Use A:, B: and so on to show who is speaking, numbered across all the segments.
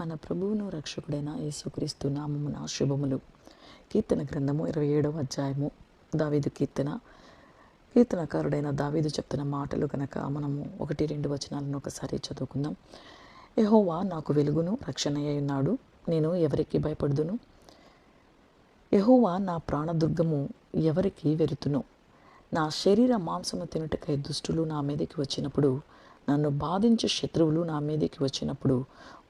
A: మన ప్రభువును రక్షకుడైన యేసుక్రీస్తు నామమున శుభములు. కీర్తన గ్రంథము ఇరవై ఏడవ అధ్యాయము. దావీదు కీర్తన. కీర్తనకారుడైన దావీదు చెప్తున్న మాటలు కనుక మనము ఒకటి రెండు వచనాలను ఒకసారి చదువుకుందాం. యహోవా నాకు వెలుగును రక్షణయ్య ఉన్నాడు. నేను ఎవరికి భయపడుదును? యహోవా నా ప్రాణదుర్గము ఎవరికి వెరుతును? నా శరీర మాంసము తినుటకై దుష్టులు నా మీదకి వచ్చినప్పుడు నన్ను బాధించే శత్రువులు నా మీదకి వచ్చినప్పుడు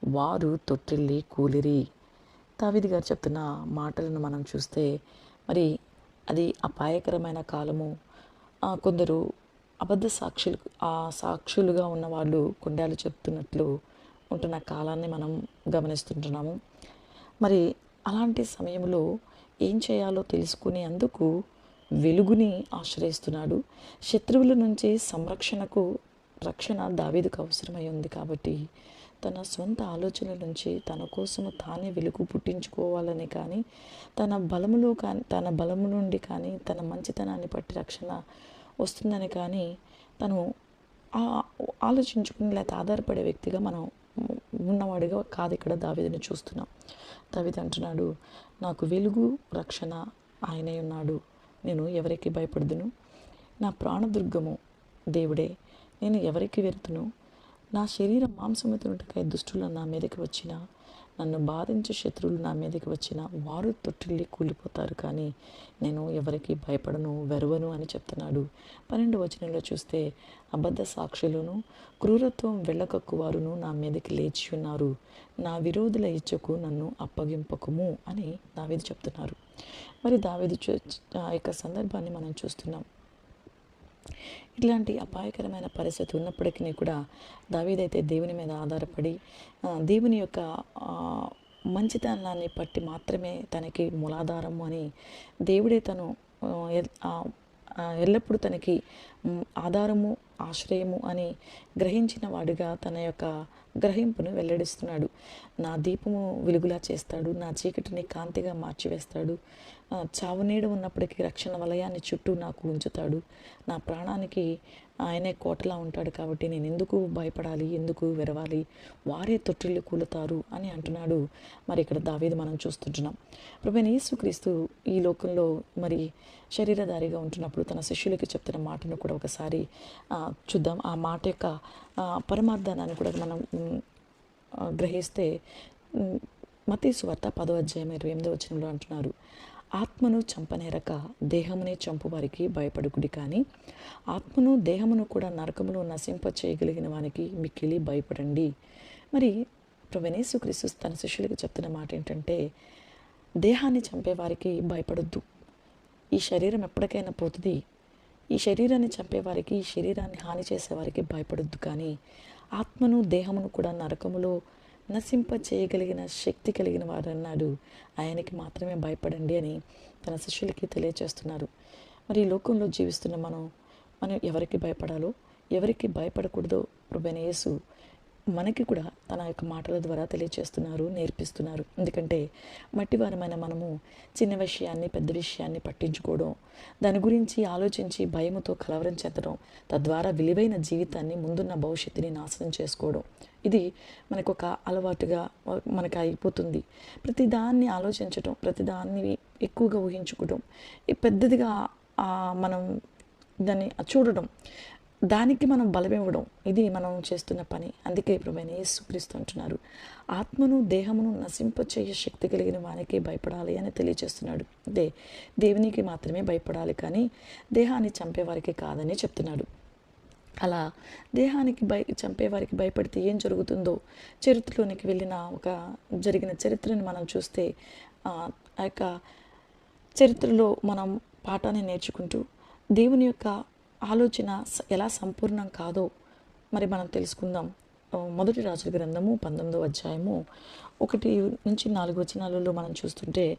A: వారు తొట్టిల్లి కూలిరి. తావిది గారు చెప్తున్న మాటలను మనం చూస్తే మరి అది అపాయకరమైన కాలము. కొందరు అబద్ధ సాక్షులు ఆ సాక్షులుగా ఉన్న వాళ్ళు కొండాలు చెప్తున్నట్లు ఉంటున్న కాలాన్ని మనం గమనిస్తుంటున్నాము. మరి అలాంటి సమయంలో ఏం చేయాలో తెలుసుకునే అందుకు వెలుగుని ఆశ్రయిస్తున్నాడు. శత్రువుల నుంచి సంరక్షణకు రక్షణ దావీదుకు అవసరమై ఉంది కాబట్టి తన సొంత ఆలోచనల నుంచి తన కోసము తానే వెలుగు పుట్టించుకోవాలని కానీ తన బలములో కానీ తన బలము నుండి కానీ తన మంచితనాన్ని బట్టి రక్షణ వస్తుందని కానీ తను ఆ- ఆలోచించుకుని లేకపోతే ఆధారపడే వ్యక్తిగా మనం ఉన్నవాడిగా కాదు ఇక్కడ దావిదని చూస్తున్నాం. దావీదు అంటున్నాడు నాకు వెలుగు రక్షణ ఆయనే ఉన్నాడు. నేను ఎవరికి భయపడదును? నా ప్రాణదుర్గము దేవుడే. నేను ఎవరికి వెరుతును నా శరీరం మాంసము తినుటకై దుష్టులు నా మీదకి వచ్చిన నన్ను బాధించే శత్రువులు నా మీదకి వచ్చిన వారు తొట్టిల్లి కూలిపోతారు కానీ నేను ఎవరికి భయపడను వెరవను అని చెప్తున్నాడు. పన్నెండు వచనంలో చూస్తే అబద్ధ సాక్షులను క్రూరత్వం వెళ్ళకక్కు వారును నా మీదకి లేచి ఉన్నారు. నా విరోధుల ఇచ్చకు నన్ను అప్పగింపకము అని దావేది చెప్తున్నారు. మరి దావేది చూ ఆ యొక్క సందర్భాన్ని మనం చూస్తున్నాం. ఇట్లాంటి అపాయకరమైన పరిస్థితి ఉన్నప్పటికీ కూడా దావీదైతే దేవుని మీద ఆధారపడి దేవుని యొక్క మంచితనాన్ని పట్టి మాత్రమే తనకి మూలాధారము అని దేవుడే తను ఎల్లప్పుడూ తనకి ఆధారము ఆశ్రయము అని గ్రహించిన వాడుగా తన యొక్క గ్రహింపును వెల్లడిస్తున్నాడు. నా దీపము వెలుగులా చేస్తాడు నా చీకటిని కాంతిగా మార్చివేస్తాడు. చావునీడ ఉన్నప్పటికీ రక్షణ వలయాన్ని చుట్టూ నాకు ఉంచుతాడు. నా ప్రాణానికి ఆయనే కోటలా ఉంటాడు కాబట్టి నేను ఎందుకు భయపడాలి? ఎందుకు విరవాలి? వారే తొట్టిల్లు కూలుతారు అని అంటున్నాడు. మరి ఇక్కడ దావీది మనం చూస్తుంటున్నాం. ప్రభువైన యేసుక్రీస్తు ఈ లోకంలో మరి శరీరధారిగా ఉంటున్నప్పుడు తన శిష్యులకి చెప్తున్న మాటను కూడా ఒకసారి చూద్దాం. ఆ మాట యొక్క పరమార్థాన్ని కూడా మనం గ్రహిస్తే మతీసు వార్త పదో అధ్యాయం ఇరవై ఎనిమిదో వచనంలో అంటున్నారు. ఆత్మను చంపనేరక దేహమునే చంపు వారికి భయపడుకుడి కానీ ఆత్మను దేహమును కూడా నరకములో నశింప చేయగలిగిన వానికి మిక్కిలి భయపడండి. మరి ప్రవణేశు క్రీస్తు తన శిష్యులకు చెప్తున్న మాట ఏంటంటే దేహాన్ని చంపేవారికి భయపడొద్దు. ఈ శరీరం ఎప్పటికైనా పోతుంది. ఈ శరీరాన్ని చంపేవారికి ఈ శరీరాన్ని హాని చేసేవారికి భయపడొద్దు కానీ ఆత్మను దేహమును కూడా నరకములో నశింప చేయగలిగిన శక్తి కలిగిన వారు అన్నాడు ఆయనకి మాత్రమే భయపడండి అని తన శిష్యులకి తెలియచేస్తున్నారు. మరి ఈ లోకంలో జీవిస్తున్న మనం మనం ఎవరికి భయపడాలో ఎవరికి భయపడకూడదో ప్రభువైన యేసు మనకి కూడా తన యొక్క మాటల ద్వారా తెలియచేస్తున్నారు నేర్పిస్తున్నారు. ఎందుకంటే మట్టివారమైన మనము చిన్న విషయాన్ని పెద్ద విషయాన్ని పట్టించుకోవడం దాని గురించి ఆలోచించి భయముతో కలవరం చెందడం తద్వారా విలువైన జీవితాన్ని ముందున్న భవిష్యత్తుని నాశనం చేసుకోవడం ఇది మనకు ఒక అలవాటుగా మనకు అయిపోతుంది. ప్రతిదాన్ని ఆలోచించడం ప్రతిదాన్ని ఎక్కువగా ఊహించుకోవడం ఈ పెద్దదిగా మనం దాన్ని చూడడం దానికి మనం బలమివ్వడం ఇది మనం చేస్తున్న పని. అందుకే ప్రభువైన యేసుక్రీస్తు అంటున్నారు. ఆత్మను దేహమును నశింపచేయ శక్తి కలిగిన వానికి భయపడాలి అని తెలియజేస్తున్నాడు. అదే దేవునికి మాత్రమే భయపడాలి కానీ దేహాన్ని చంపేవారికి కాదని చెప్తున్నాడు. అలా దేహానికి భయ చంపేవారికి భయపడితే ఏం జరుగుతుందో చరిత్రలోనికి వెళ్ళిన ఒక జరిగిన చరిత్రని మనం చూస్తే ఆ యొక్క చరిత్రలో మనం పాఠాన్ని నేర్చుకుంటూ దేవుని యొక్క ఆలోచన స- ఎలా సంపూర్ణం కాదో మరి మనం తెలుసుకుందాం. మొదటి రాజుల గ్రంథము పంతొమ్మిదో అధ్యాయము ఒకటి నుంచి నాలుగు వచనాలలో మనం చూస్తుంటే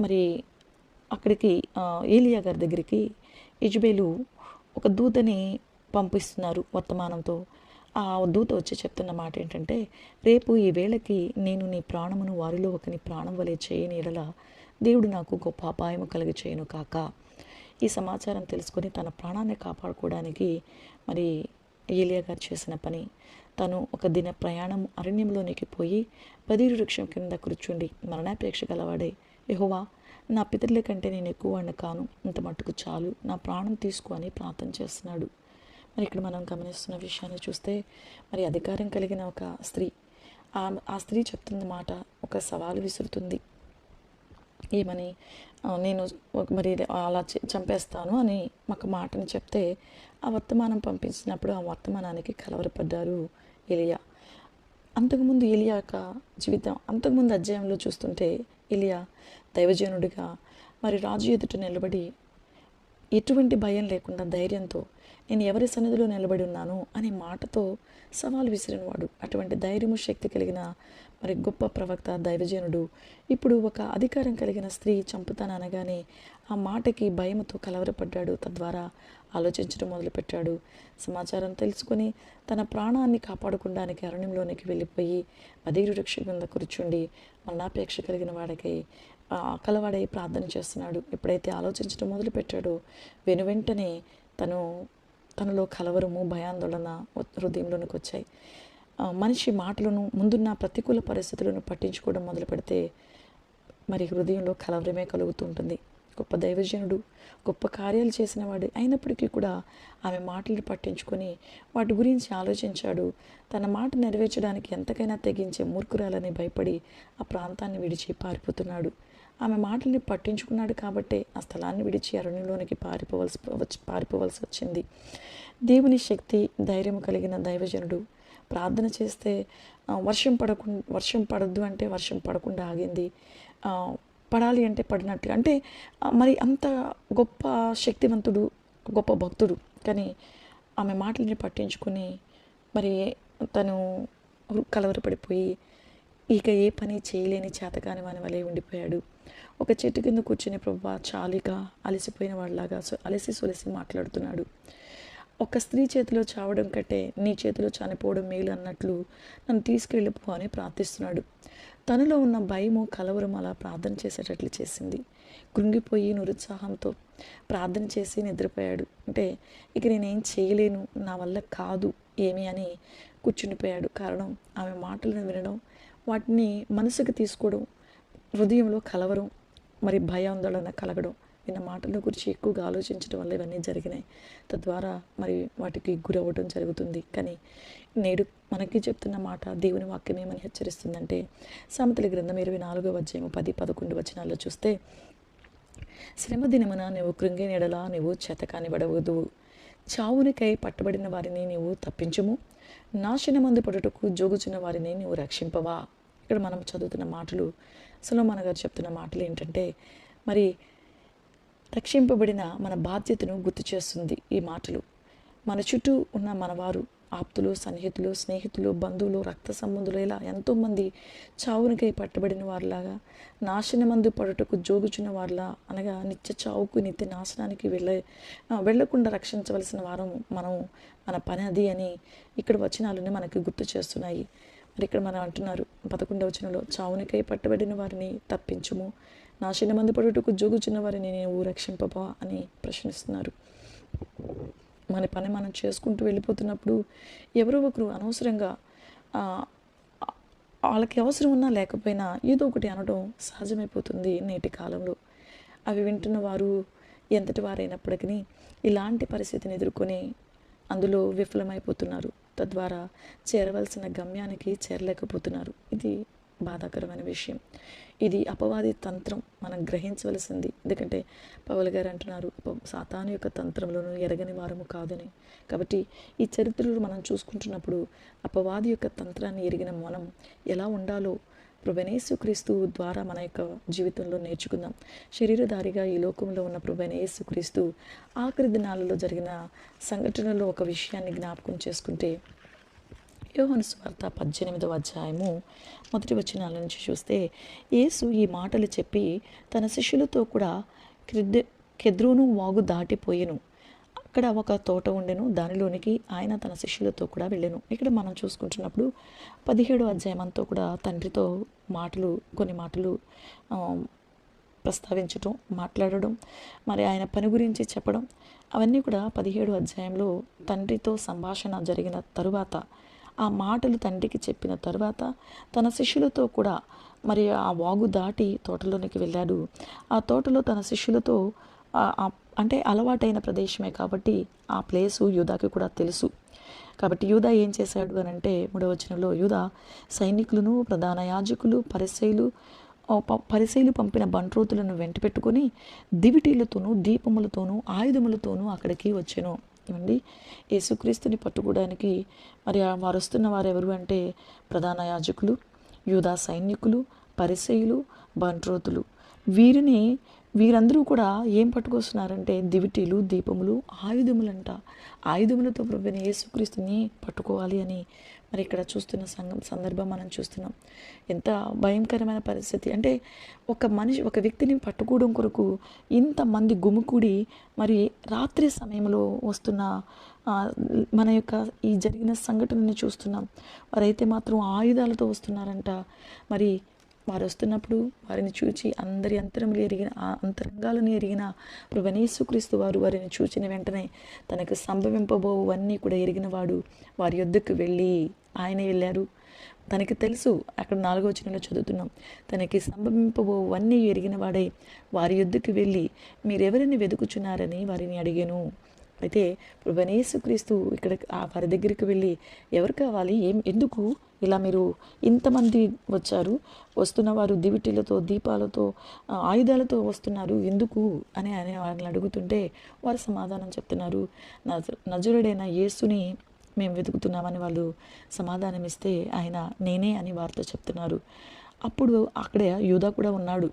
A: మరి అక్కడికి ఏలియా గారి దగ్గరికి యజుబేలు ఒక దూతని పంపిస్తున్నారు వర్తమానంతో. ఆ దూత వచ్చి చెప్తున్న మాట ఏంటంటే రేపు ఈ వేళకి నేను నీ ప్రాణమును వారిలో ఒకని ప్రాణం వలె చేయని ఎడల దేవుడు నాకు గొప్ప అపాయము కలిగి చేయను కాక. ఈ సమాచారం తెలుసుకొని తన ప్రాణాన్ని కాపాడుకోవడానికి మరి ఏలియా గారు చేసిన పని. తను ఒక దిన ప్రయాణం అరణ్యంలోనికి పోయి బదిరు వృక్షం కింద కూర్చుండి మరణాపేక్ష గలవాడే. యహోవా నా పితరుల కంటే నేను ఎక్కువ వాడిని కాను. ఇంత మట్టుకు చాలు నా ప్రాణం తీసుకో అని ప్రార్థన చేస్తున్నాడు. మరి ఇక్కడ మనం గమనిస్తున్న విషయాన్ని చూస్తే మరి అధికారం కలిగిన ఒక స్త్రీ ఆ ఆ స్త్రీ చెప్తున్న మాట ఒక సవాలు విసురుతుంది. ఏమని? నేను మరి అలా చంపేస్తాను అని ఒక మాటని చెప్తే ఆ వర్తమానం పంపించినప్పుడు ఆ వర్తమానానికి కలవరపడ్డారు ఎలియా అంతకుముందు ఇలియా యొక్క జీవితం అంతకుముందు అధ్యాయంలో చూస్తుంటే ఇలియా దైవజనుడిగా మరి రాజు ఎదుట నిలబడి ఎటువంటి భయం లేకుండా ధైర్యంతో నేను ఎవరి సన్నిధిలో నిలబడి ఉన్నాను అనే మాటతో సవాలు విసిరినవాడు. అటువంటి ధైర్యము శక్తి కలిగిన మరి గొప్ప ప్రవక్త దైవజనుడు ఇప్పుడు ఒక అధికారం కలిగిన స్త్రీ చంపుతాననగానే ఆ మాటకి భయముతో కలవరపడ్డాడు. తద్వారా ఆలోచించడం మొదలుపెట్టాడు. సమాచారం తెలుసుకొని తన ప్రాణాన్ని కాపాడుకోవడానికి అరణ్యంలోనికి వెళ్ళిపోయి బదిరు వృక్ష కింద కూర్చుండి మరణాపేక్ష కలిగిన వాడికి కలవాడై ప్రార్థన చేస్తున్నాడు. ఎప్పుడైతే ఆలోచించడం మొదలుపెట్టాడో వెను వెంటనే తను తనలో కలవరము భయాందోళన హృదయంలోనికి వచ్చాయి మనిషి మాటలను ముందున్న ప్రతికూల పరిస్థితులను పట్టించుకోవడం మొదలు పెడితే మరి హృదయంలో కలవరమే కలుగుతూ ఉంటుంది గొప్ప దైవజనుడు గొప్ప కార్యాలు చేసిన వాడు అయినప్పటికీ కూడా ఆమె మాటలు పట్టించుకొని వాటి గురించి ఆలోచించాడు. తన మాట నెరవేర్చడానికి ఎంతకైనా తెగించే మూర్ఖురాలని భయపడి ఆ ప్రాంతాన్ని విడిచి పారిపోతున్నాడు. ఆమె మాటల్ని పట్టించుకున్నాడు కాబట్టే ఆ స్థలాన్ని విడిచి అరణ్యంలోనికి పారిపోవలసి వచ్చి పారిపోవలసి వచ్చింది. దేవుని శక్తి ధైర్యం కలిగిన దైవజనుడు ప్రార్థన చేస్తే వర్షం పడకుండా వర్షం పడద్దు అంటే వర్షం పడకుండా ఆగింది. పడాలి అంటే పడినట్టు. అంటే మరి అంత గొప్ప శక్తివంతుడు గొప్ప భక్తుడు. కానీ ఆమె మాటలని పట్టించుకొని మరి తను కలవరపడిపోయి ఇక ఏ పని చేయలేని చేతకాని వాని వలె ఉండిపోయాడు. ఒక చెట్టు కింద కూర్చుని ప్రభా చాలిగా అలసిపోయిన వాళ్ళలాగా సొ- అలసి సొలసి మాట్లాడుతున్నాడు. ఒక స్త్రీ చేతిలో చావడం కంటే నీ చేతిలో చనిపోవడం మేలు అన్నట్లు నన్ను తీసుకెళ్ళిపో అని ప్రార్థిస్తున్నాడు. తనలో ఉన్న భయము కలవరం అలా ప్రార్థన చేసేటట్లు చేసింది. కృంగిపోయి నిరుత్సాహంతో ప్రార్థన చేసి నిద్రపోయాడు. అంటే ఇక నేనేం చేయలేను నా వల్ల కాదు ఏమి అని కూర్చుండిపోయాడు. కారణం ఆమె మాటలను వినడం వాటిని మనసుకు తీసుకోవడం హృదయంలో కలవరం మరి భయాందోళన కలగడం విన్న మాటల గురించి ఎక్కువగా ఆలోచించడం వల్ల ఇవన్నీ జరిగినాయి. తద్వారా మరి వాటికి గురవ్వడం జరుగుతుంది. కానీ నేడు మనకి చెప్తున్న మాట దేవుని వాక్యం ఏమని హెచ్చరిస్తుందంటే సామెతల గ్రంథం ఇరవై నాలుగో అధ్యాయం పది పదకొండు వచనాల్లో చూస్తే శ్రమ దినమున నువ్వు కృంగే నెడలా నువ్వు చేతకానిబడవదు చావునికై పట్టబడిన వారిని నీవు తప్పించుము. నాశనమందు పడుటకు జోగుచున్న వారిని నీవు రక్షింపవా. ఇక్కడ మనం చదువుతున్న మాటలు సులోమాన గారు చెప్తున్న మాటలు ఏంటంటే మరి రక్షింపబడిన మన బాధ్యతను గుర్తు చేస్తుంది ఈ మాటలు. మన చుట్టూ ఉన్న మనవారు ఆప్తులు సన్నిహితులు స్నేహితులు బంధువులు రక్త సంబంధులు ఇలా ఎంతోమంది చావునికై పట్టబడిన వారిలాగా నాశనమందు పడుటకు జోగుచున్న వారిలా అనగా నిత్య చావుకు నిత్య నాశనానికి వెళ్ళ వెళ్ళకుండా వెళ్ళకుండా రక్షించవలసిన వారం మనం మన పని అది అని ఇక్కడ వచనాలని మనకి గుర్తు చేస్తున్నాయి. మరి ఇక్కడ మనం అంటున్నారు పదకొండవ వచనంలో చావునికై పట్టబడిన వారిని తప్పించుము. నాశనమందు పడుటకు జోగుచున్న వారిని నేను రక్షింపబా అని ప్రశ్నిస్తున్నారు. మన పని మనం చేసుకుంటూ వెళ్ళిపోతున్నప్పుడు ఎవరో ఒకరు అనవసరంగా వాళ్ళకి అవసరం ఉన్నా లేకపోయినా ఏదో ఒకటి అనడం సహజమైపోతుంది నేటి కాలంలో. అవి వింటున్న వారు ఎంతటి వారైనప్పటికీ ఇలాంటి పరిస్థితిని ఎదుర్కొని అందులో విఫలమైపోతున్నారు. తద్వారా చేరవలసిన గమ్యానికి చేరలేకపోతున్నారు. ఇది బాధాకరమైన విషయం. ఇది అపవాది తంత్రం. మనం గ్రహించవలసింది. ఎందుకంటే పవల్ గారు అంటున్నారు సాతాను యొక్క తంత్రంలోనూ ఎరగని వారము కాదని. కాబట్టి ఈ చరిత్రలో మనం చూసుకుంటున్నప్పుడు అపవాది యొక్క తంత్రాన్ని ఎరిగిన మనం ఎలా ఉండాలో ప్రభనేసుక్రీస్తు ద్వారా మన యొక్క జీవితంలో నేర్చుకుందాం. శరీరధారిగా ఈ లోకంలో ఉన్న ప్రభనేసుక్రీస్తు ఆఖరి దినాలలో జరిగిన సంఘటనలో ఒక విషయాన్ని జ్ఞాపకం చేసుకుంటే యోహను స్వార్త పద్దెనిమిదవ అధ్యాయము మొదటి వచనాల నుంచి చూస్తే యేసు ఈ మాటలు చెప్పి తన శిష్యులతో కూడా క్రిడ్ కెద్రోను వాగు దాటిపోయెను. అక్కడ ఒక తోట ఉండెను. దానిలోనికి ఆయన తన శిష్యులతో కూడా వెళ్ళాను. ఇక్కడ మనం చూసుకుంటున్నప్పుడు పదిహేడు అధ్యాయం అంతా కూడా తండ్రితో మాటలు కొన్ని మాటలు ప్రస్తావించటం ప్రస్తావించడం మాట్లాడడం మరి ఆయన పని గురించి చెప్పడం అవన్నీ కూడా పదిహేడు అధ్యాయంలో తండ్రితో సంభాషణ జరిగిన తరువాత ఆ మాటలు తండ్రికి చెప్పిన తర్వాత తన శిష్యులతో కూడా మరి ఆ వాగు దాటి తోటలోనికి వెళ్ళాడు. ఆ తోటలో తన శిష్యులతో అంటే అలవాటైన ప్రదేశమే కాబట్టి ఆ ప్లేసు యూదాకి కూడా తెలుసు. కాబట్టి యూదా ఏం చేశాడు అని అంటే మూడవ వచనంలో యూదా సైనికులను ప్రధాన యాజకులు పరిశైలు పరిశైలు పంపిన బంట్రోతులను వెంట పెట్టుకొని దివిటీలతోనూ దీపములతోనూ ఆయుధములతోనూ అక్కడికి వచ్చాను. ఇవ్వండి యేసుక్రీస్తుని పట్టుకోవడానికి మరి వారు వస్తున్న వారెవరు ఎవరు అంటే ప్రధాన యాజకులు యూదా సైనికులు పరిసయులు బంట్రోతులు. వీరిని వీరందరూ కూడా ఏం పట్టుకొస్తున్నారంటే దివిటీలు దీపములు ఆయుధములంట. ఆయుధములతో ప్రభుని యేసుక్రీస్తుని పట్టుకోవాలి అని మరి ఇక్కడ చూస్తున్న సంఘం సందర్భం మనం చూస్తున్నాం. ఎంత భయంకరమైన పరిస్థితి. అంటే ఒక మనిషి ఒక వ్యక్తిని పట్టుకోవడం కొరకు ఇంతమంది గుమికూడి మరి రాత్రి సమయంలో వస్తున్న మన యొక్క ఈ జరిగిన సంఘటనని చూస్తున్నాం. వారైతే మాత్రం ఆయుధాలతో వస్తున్నారంట. మరి వారు వస్తున్నప్పుడు వారిని చూచి అందరి అంతరములు ఎరిగిన ఆ అంతరంగాలను ఎరిగిన ప్రభనేసుక్రీస్తు వారు వారిని చూచిన వెంటనే తనకు సంభవింపబోవన్నీ కూడా ఎరిగిన వాడు వారి యొద్దకు వెళ్ళి ఆయన వెళ్ళారు. తనకి తెలుసు అక్కడ నాలుగో వచనంలో చదువుతున్నాం. తనకి సంభవింపబోవన్నీ ఎరిగిన వాడై వారి యొద్దకు వెళ్ళి మీరెవరిని వెతుకుచున్నారని వారిని అడిగాను. అయితే ప్రభనేసుక్రీస్తు ఇక్కడ ఆ వారి దగ్గరికి వెళ్ళి ఎవరు కావాలి? ఏం ఎందుకు? ఇలా మీరు ఇంతమంది వచ్చారు వస్తున్న వారు దివిటీలతో దీపాలతో ఆయుధాలతో వస్తున్నారు. ఎందుకు? అని అని వాళ్ళని అడుగుతుంటే వారు సమాధానం చెప్తున్నారు. నజ నజరుడైన యేసుని మేము వెతుకుతున్నామని వాళ్ళు సమాధానం ఇస్తే ఆయన నేనే అని వారితో చెప్తున్నారు. అప్పుడు అక్కడే యూదా కూడా ఉన్నాడు.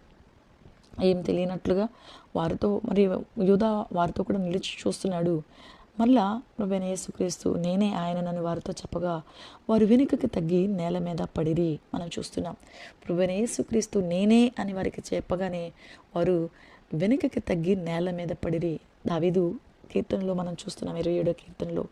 A: ఏం తెలియనట్లుగా వారితో మరి యూదా వారితో కూడా నిలిచి చూస్తున్నాడు. మళ్ళా ప్రభైన యేసుక్రీస్తు నేనే ఆయననని వారితో చెప్పగా వారు వెనుకకి తగ్గి నేల మీద పడిరి మనం చూస్తున్నాం. ప్రభైన యేసుక్రీస్తు నేనే అని వారికి చెప్పగానే వారు వెనుకకి తగ్గి నేల మీద పడిరి. దావిదు కీర్తనలో మనం చూస్తున్నాం ఇరవై ఏడో కీర్తనలో.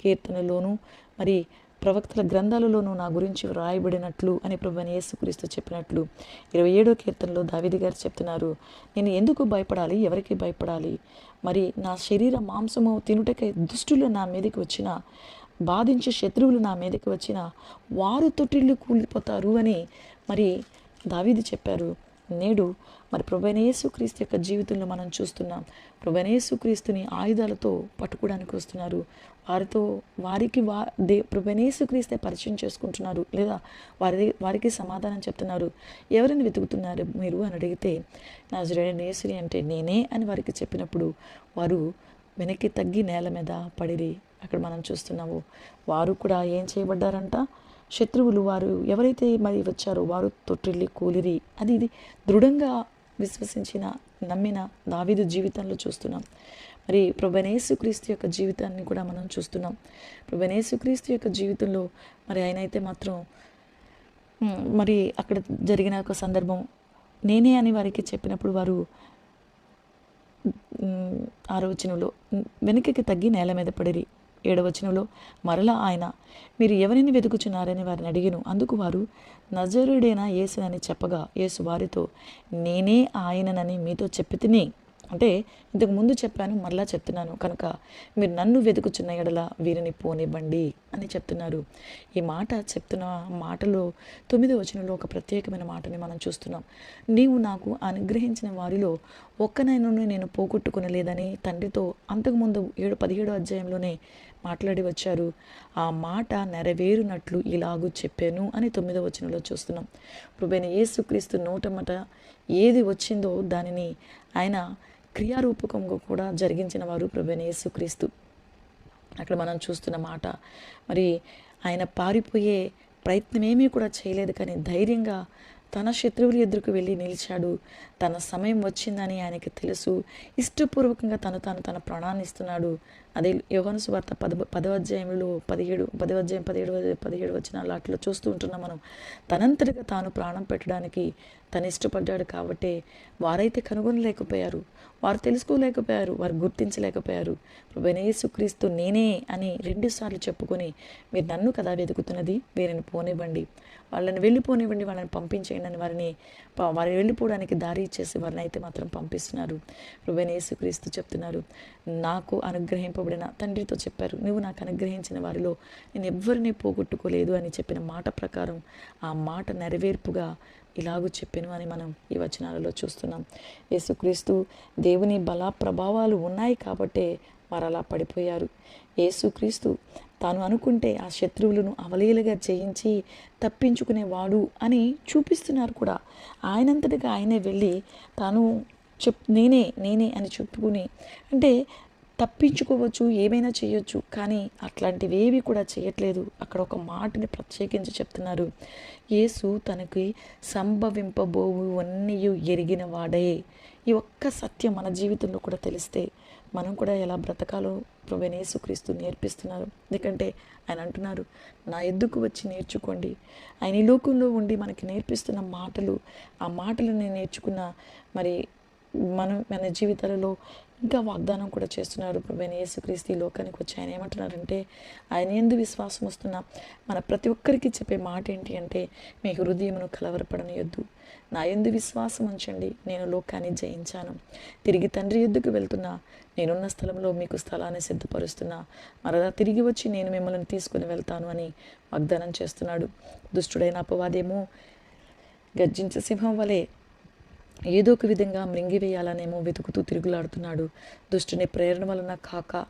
A: కీర్తనలోను మరి ప్రవక్తల గ్రంథాలలోనూ నా గురించి వ్రాయబడినట్లు అని ప్రభుని యేసుక్రీస్తు చెప్పినట్లు ఇరవై ఏడో కీర్తనలో దావిది గారు చెప్తున్నారు. నేను ఎందుకు భయపడాలి? ఎవరికి భయపడాలి? మరి నా శరీర మాంసము తినుటకై దుష్టులు నా మీదకి వచ్చిన బాధించే శత్రువులు నా మీదకి వచ్చిన వారు తొట్టిళ్ళు కూలిపోతారు అని మరి దావిది చెప్పారు. నేడు మరి ప్రభనేసుక్రీస్తు యొక్క జీవితంలో మనం చూస్తున్నాం. ప్రభనేసుక్రీస్తుని ఆయుధాలతో పట్టుకోవడానికి వస్తున్నారు. వారితో వారికి వా దే ప్రభనేసుక్రీస్తే పరిచయం చేసుకుంటున్నారు లేదా వారి వారికి సమాధానం చెప్తున్నారు. ఎవరిని వెతుకుతున్నారు మీరు అని అడిగితే నా నేసుని అంటే నేనే అని వారికి చెప్పినప్పుడు వారు వెనక్కి తగ్గి నేల మీద పడిరి. అక్కడ మనం చూస్తున్నాము వారు కూడా ఏం చేయబడ్డారంట? శత్రువులు వారు ఎవరైతే మరి వచ్చారో వారు తొట్టిల్లి కూలిరి. అది ఇది దృఢంగా విశ్వసించిన నమ్మిన దావీదు జీవితంలో చూస్తున్నాం. మరి ప్రభనేసుక్రీస్తు యొక్క జీవితాన్ని కూడా మనం చూస్తున్నాం. ప్రభనేసుక్రీస్తు యొక్క జీవితంలో మరి ఆయన అయితే మాత్రం మరి అక్కడ జరిగిన ఒక సందర్భం నేనే అని వారికి చెప్పినప్పుడు వారు ఆరోచనలో వెనుకకి తగ్గి నేల మీద పడిరి. ఏడవచనంలో మరలా ఆయన మీరు ఎవరిని వెతుకుచున్నారని వారిని అడిగిను. అందుకు వారు నజరుడైన యేసునని చెప్పగా యేసు వారితో నేనే ఆయననని మీతో చెప్పితిని అంటే ఇంతకు ముందు చెప్పాను మరలా చెప్తున్నాను. కనుక మీరు నన్ను వెతుకుచున్న ఎడల వీరిని పోనివ్వండి అని చెప్తున్నారు. ఈ మాట చెప్తున్న మాటలో తొమ్మిదో వచనంలో ఒక ప్రత్యేకమైన మాటని మనం చూస్తున్నాం. నీవు నాకు అనుగ్రహించిన వారిలో ఒక్కనైనా నేను పోగొట్టుకునలేదని తండ్రితో అంతకుముందు ఏడు పదిహేడు అధ్యాయంలోనే మాట్లాడి వచ్చారు. ఆ మాట నెరవేరునట్లు ఇలాగూ చెప్పాను అని తొమ్మిదో వచనంలో చూస్తున్నాం. ప్రభువైన యేసుక్రీస్తు నోటమట ఏది వచ్చిందో దానిని ఆయన క్రియారూపకంగా కూడా జరిగించిన వారు ప్రభుని యేసుక్రీస్తు. అక్కడ మనం చూస్తున్న మాట మరి ఆయన పారిపోయే ప్రయత్నమేమీ కూడా చేయలేదు కానీ ధైర్యంగా తన శత్రువుల ఎదురుకు వెళ్ళి నిలిచాడు. తన సమయం వచ్చిందని ఆయనకి తెలుసు. ఇష్టపూర్వకంగా తను తాను తన ప్రాణాన్ని ఇస్తున్నాడు. అదే యోగాను సువార్త పద పదవ అధ్యాయంలో పదిహేడు పదవ అధ్యాయం పదిహేడు పదిహేడు వచ్చిన అట్లా చూస్తూ ఉంటున్నాం మనం. తనంతటిగా తాను ప్రాణం పెట్టడానికి తను ఇష్టపడ్డాడు కాబట్టి వారైతే కనుగొనలేకపోయారు. వారు తెలుసుకోలేకపోయారు వారు గుర్తించలేకపోయారు. ప్రభనేసుక్రీస్తు నేనే అని రెండుసార్లు చెప్పుకొని మీరు నన్ను కదా వెతుకుతున్నది? వీరిని పోనివ్వండి. వాళ్ళని వెళ్ళిపోనివ్వండి వాళ్ళని పంపించేయండి అని వారిని వారు వెళ్ళిపోవడానికి దారి ఇచ్చేసి వారిని అయితే మాత్రం పంపిస్తున్నారు. ప్రభనేసుక్రీస్తు చెప్తున్నారు నాకు అనుగ్రహింపబడిన తండ్రితో చెప్పారు నువ్వు నాకు అనుగ్రహించిన వారిలో నేను ఎవ్వరిని పోగొట్టుకోలేదు అని చెప్పిన మాట ప్రకారం ఆ మాట నెరవేర్పుగా ఇలాగూ చెప్పాను అని మనం ఈ వచనాలలో చూస్తున్నాం. యేసుక్రీస్తు దేవుని బల ప్రభావాలు ఉన్నాయి కాబట్టే వారు అలా పడిపోయారు. యేసుక్రీస్తు తాను అనుకుంటే ఆ శత్రువులను అవలీలగా జయించి తప్పించుకునేవాడు అని చూపిస్తున్నారు కూడా. ఆయనంతటిగా ఆయనే వెళ్ళి తాను చెప్ నేనే నేనే అని చెప్పుకుని అంటే తప్పించుకోవచ్చు ఏమైనా చేయొచ్చు కానీ అట్లాంటివి ఏవి కూడా చేయట్లేదు. అక్కడ ఒక మాటని ప్రత్యేకించి చెప్తున్నారు. యేసు తనకి సంభవింపబోవు అన్నీ ఎరిగిన వాడే ఈ ఒక్క సత్యం మన జీవితంలో కూడా తెలిస్తే మనం కూడా ఎలా బ్రతకాలో క్రీస్తు నేర్పిస్తున్నారు. ఎందుకంటే ఆయన అంటున్నారు నా ఎద్దుకు వచ్చి నేర్చుకోండి. ఆయన ఈ లోకంలో ఉండి మనకి నేర్పిస్తున్న మాటలు ఆ మాటలను నేర్చుకున్న మరి మనం మన జీవితాలలో ఇంకా వాగ్దానం కూడా చేస్తున్నారు. ప్రభు యేసుక్రీస్తు ఈ లోకానికి వచ్చి ఆయన ఏమంటున్నారంటే ఆయన ఎందు విశ్వాసం వస్తున్నా మన ప్రతి ఒక్కరికి చెప్పే మాట ఏంటి అంటే మీ హృదయమును కలవరపడనియొద్దు. నా ఎందు విశ్వాసం ఉంచండి. నేను లోకాన్ని జయించాను. తిరిగి తండ్రి ఎద్దుకు వెళ్తున్నా. నేనున్న స్థలంలో మీకు స్థలాన్ని సిద్ధపరుస్తున్నా. మరలా తిరిగి వచ్చి నేను మిమ్మల్ని తీసుకుని వెళ్తాను అని వాగ్దానం చేస్తున్నాడు. దుష్టుడైన అపవాదేమో గర్జించే సింహం వలె ఏదో ఒక విధంగా మృంగివేయాలనేమో వెతుకుతూ తిరుగులాడుతున్నాడు. దుష్టుని ప్రేరణ వలన కాక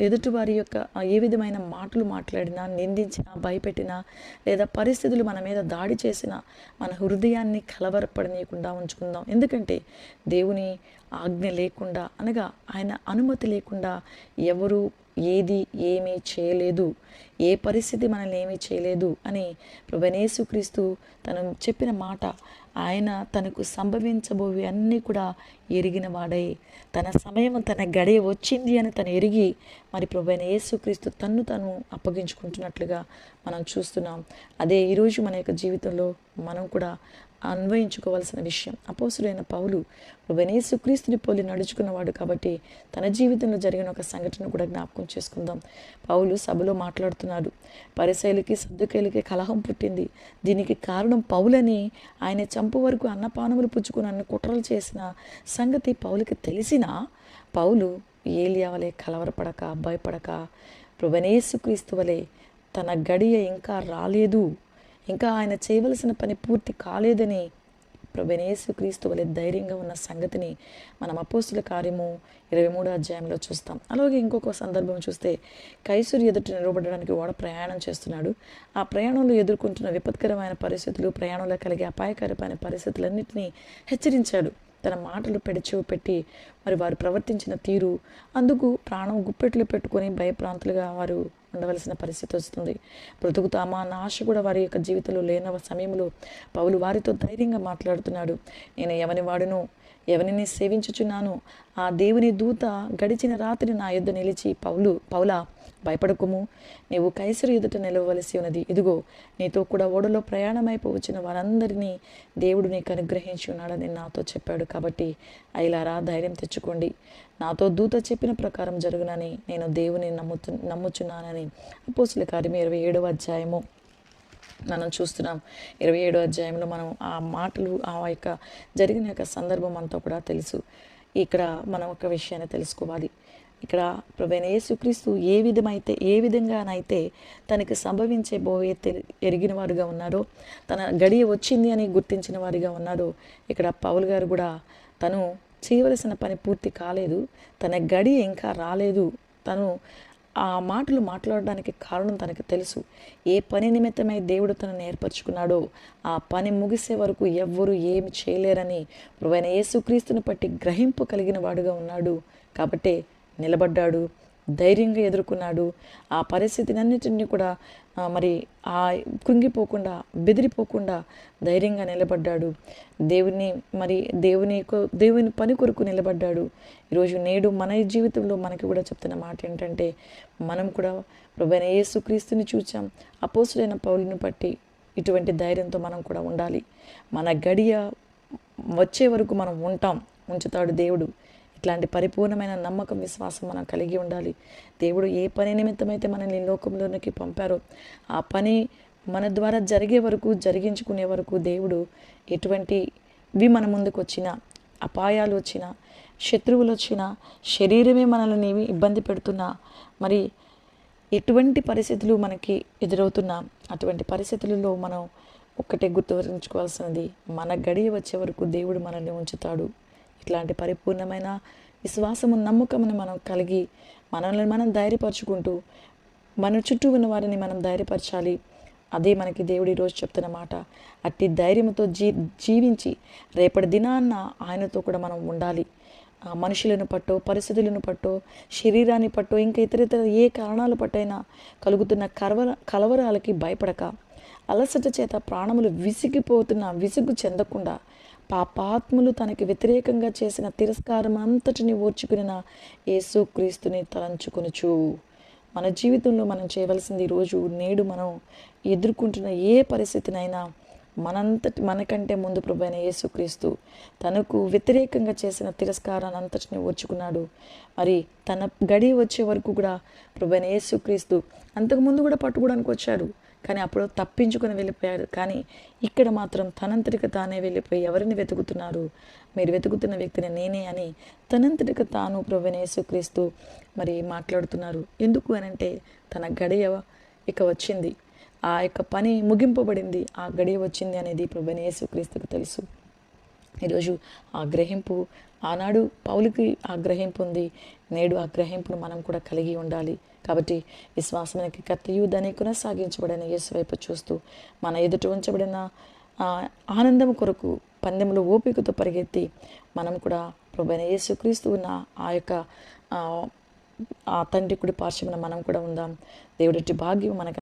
A: ఎదుటి వారి యొక్క ఏ విధమైన మాటలు మాట్లాడినా నిందించినా భయపెట్టినా లేదా పరిస్థితులు మన మీద దాడి చేసినా మన హృదయాన్ని కలవరపడనీయకుండా ఉంచుకుందాం. ఎందుకంటే దేవుని ఆజ్ఞ లేకుండా అనగా ఆయన అనుమతి లేకుండా ఎవరు ఏది ఏమీ చేయలేదు ఏ పరిస్థితి మనల్ని ఏమీ చేయలేదు అని ప్రభనేసుక్రీస్తు తను చెప్పిన మాట ఆయన తనకు సంభవించబోవి అన్నీ కూడా ఎరిగిన వాడై తన సమయం తన గడియ వచ్చింది అని తను ఎరిగి మరి ప్రభు యేసుక్రీస్తు తన్ను తను అప్పగించుకుంటున్నట్లుగా మనం చూస్తున్నాం. అదే ఈరోజు మన యొక్క జీవితంలో మనం కూడా అన్వయించుకోవాల్సిన విషయం. అపోసుడైన పౌలు క్రీస్తుని పోలి నడుచుకున్నవాడు కాబట్టి తన జీవితంలో జరిగిన ఒక సంఘటన కూడా జ్ఞాపకం చేసుకుందాం. పౌలు సభలో మాట్లాడుతున్నాడు. పరిశైలికి సర్దుకైలకి కలహం పుట్టింది. దీనికి కారణం పౌలని ఆయన చంపు వరకు అన్నపానములు పుచ్చుకుని అన్ని కుట్రలు చేసిన సంగతి పౌలకి తెలిసినా పౌలు ఏలియావలే కలవరపడక భయపడక క్రీస్తు వలె తన గడియ ఇంకా రాలేదు. ఇంకా ఆయన చేయవలసిన పని పూర్తి కాలేదని ప్రభనేసు క్రీస్తు వలె ధైర్యంగా ఉన్న సంగతిని మనం అపోస్తుల కార్యము ఇరవై మూడో అధ్యాయంలో చూస్తాం. అలాగే ఇంకొక సందర్భం చూస్తే కైసూరి ఎదుట నిలబడడానికి ఓడ ప్రయాణం చేస్తున్నాడు. ఆ ప్రయాణంలో ఎదుర్కొంటున్న విపత్కరమైన పరిస్థితులు ప్రయాణంలో కలిగే అపాయకరమైన పరిస్థితులన్నింటినీ హెచ్చరించాడు. తన మాటలు పెడచెవు పెట్టి మరి వారు ప్రవర్తించిన తీరు అందుకు ప్రాణం గుప్పెట్లు పెట్టుకొని భయప్రాంతులుగా వారు ఉండవలసిన పరిస్థితి వస్తుంది. బ్రతుకుతామా? అన్న ఆశ కూడా వారి యొక్క జీవితంలో లేన సమయంలో పౌలు వారితో ధైర్యంగా మాట్లాడుతున్నాడు. నేను ఎవని వాడును? ఎవరిని సేవించుచున్నాను? ఆ దేవుని దూత గడిచిన రాత్రి నా యుద్ధ నిలిచి పౌలు పౌలా భయపడకుము. నీవు కైసరు ఎదుట నిలవలసి ఉన్నది. ఇదిగో నీతో కూడా ఓడలో ప్రయాణమైపోవచ్చిన వారందరినీ దేవుడు నీకు అనుగ్రహించి ఉన్నాడని నాతో చెప్పాడు కాబట్టి అయిలారా ధైర్యం తెచ్చుకోండి. నాతో దూత చెప్పిన ప్రకారం జరుగునని నేను దేవుని నమ్ముతు నమ్ముచున్నానని అపోసుల కార్యం ఇరవై ఏడవ అధ్యాయము మనం చూస్తున్నాం. ఇరవై ఏడో అధ్యాయంలో మనం ఆ మాటలు ఆ యొక్క జరిగిన యొక్క సందర్భం అంతా కూడా తెలుసు. ఇక్కడ మనం ఒక విషయాన్ని తెలుసుకోవాలి. ఇక్కడ ప్రభైన యేసుక్రీస్తు ఏ విధమైతే ఏ విధంగానైతే తనకి సంభవించే బోయే ఎరిగిన వారుగా ఉన్నారో తన గడియ వచ్చింది అని గుర్తించిన వారిగా ఉన్నారో ఇక్కడ పౌల్ గారు కూడా తను చేయవలసిన పని పూర్తి కాలేదు తన గడి ఇంకా రాలేదు. తను ఆ మాటలు మాట్లాడడానికి కారణం తనకు తెలుసు. ఏ పని నిమిత్తమై దేవుడు తనను ఏర్పరచుకున్నాడో ఆ పని ముగిసే వరకు ఎవ్వరు ఏమి చేయలేరని ఆయన యేసుక్రీస్తుని పట్టి గ్రహింపు కలిగిన వాడుగా ఉన్నాడు. కాబట్టి నిలబడ్డాడు ధైర్యంగా ఎదుర్కొన్నాడు. ఆ పరిస్థితినన్నిటిని కూడా మరి ఆ కృంగిపోకుండా బెదిరిపోకుండా ధైర్యంగా నిలబడ్డాడు. దేవుని మరి దేవుని దేవుని పని కొరకు నిలబడ్డాడు. ఈరోజు నేడు మన జీవితంలో మనకి కూడా చెప్తున్న మాట ఏంటంటే మనం కూడా ప్రభుత్వ యేసుక్రీస్తుని చూచాం. అపోసులైన పౌలను పట్టి ఇటువంటి ధైర్యంతో మనం కూడా ఉండాలి. మన గడియ వచ్చే వరకు మనం ఉంటాం. ఉంచుతాడు దేవుడు. ఇట్లాంటి పరిపూర్ణమైన నమ్మకం విశ్వాసం మనం కలిగి ఉండాలి. దేవుడు ఏ పని నిమిత్తమైతే మనల్ని లోకంలోనికి పంపారో ఆ పని మన ద్వారా జరిగే వరకు జరిగించుకునే వరకు దేవుడు ఎటువంటివి మన ముందుకు వచ్చినా అపాయాలు వచ్చినా శత్రువులు వచ్చినా శరీరమే మనల్ని ఇబ్బంది పెడుతున్నా మరి ఎటువంటి పరిస్థితులు మనకి ఎదురవుతున్నా అటువంటి పరిస్థితులలో మనం ఒక్కటే గుర్తువరించుకోవాల్సినది మన గడియ వచ్చే వరకు దేవుడు మనల్ని ఉంచుతాడు. ఇట్లాంటి పరిపూర్ణమైన విశ్వాసము నమ్మకమును మనం కలిగి మనల్ని మనం ధైర్యపరచుకుంటూ మన చుట్టూ ఉన్న వారిని మనం ధైర్యపరచాలి. అదే మనకి దేవుడు ఈరోజు చెప్తున్న మాట. అట్టి ధైర్యంతో జీ జీవించి రేపటి దినాన్న ఆయనతో కూడా మనం ఉండాలి. మనుషులను పట్టో పరిస్థితులను పట్టో శరీరాన్ని పట్టో ఇంకా ఇతర ఇతర ఏ కారణాల పట్టైనా కలుగుతున్న కలవర కలవరాలకి భయపడక అలసట చేత ప్రాణములు విసిగిపోతున్న విసుగు చెందకుండా పాపాత్ములు తనకి వ్యతిరేకంగా చేసిన తిరస్కారం అంతటిని ఓర్చుకునిన యేసుక్రీస్తుని తలంచుకొనుచు. మన జీవితంలో మనం చేయవలసింది ఈరోజు నేడు మనం ఎదుర్కొంటున్న ఏ పరిస్థితినైనా మనంతటి మనకంటే ముందు ప్రభైన యేసుక్రీస్తు తనకు వ్యతిరేకంగా చేసిన తిరస్కారాన్ని అంతటిని ఓర్చుకున్నాడు. మరి తన గడి వచ్చే వరకు కూడా ప్రభైన యేసుక్రీస్తు అంతకుముందు కూడా పట్టుకోవడానికి వచ్చాడు. కానీ అప్పుడు తప్పించుకొని వెళ్ళిపోయాడు కానీ ఇక్కడ మాత్రం తనంతటికి తానే వెళ్ళిపోయి ఎవరిని వెతుకుతున్నారు? మీరు వెతుకుతున్న వ్యక్తిని నేనే అని తనంతటికి తాను ప్రభువైన మరి మాట్లాడుతున్నారు. ఎందుకు అని అంటే తన గడియ ఇక వచ్చింది. ఆ యొక్క పని ముగింపబడింది. ఆ గడియ వచ్చింది అనేది ప్రభువైన యేసుక్రీస్తుకు తెలుసు. ఈరోజు ఆ గ్రహింపు ఆనాడు పౌలికి ఆ గ్రహింపు ఉంది. నేడు ఆ గ్రహింపును మనం కూడా కలిగి ఉండాలి. కాబట్టి విశ్వాసమైన కర్తయు దాన్ని కొనసాగించబడిన యేసు వైపు చూస్తూ మన ఎదుట ఉంచబడిన ఆనందం కొరకు పందెంలో ఓపికతో పరిగెత్తి మనం కూడా ప్రభైన యేసుక్రీస్తు ఉన్న ఆ యొక్క ఆ, ఆ తండ్రి కుడి పార్శ్వమున మనం కూడా ఉందాం. దేవుడి భాగ్యం మనకు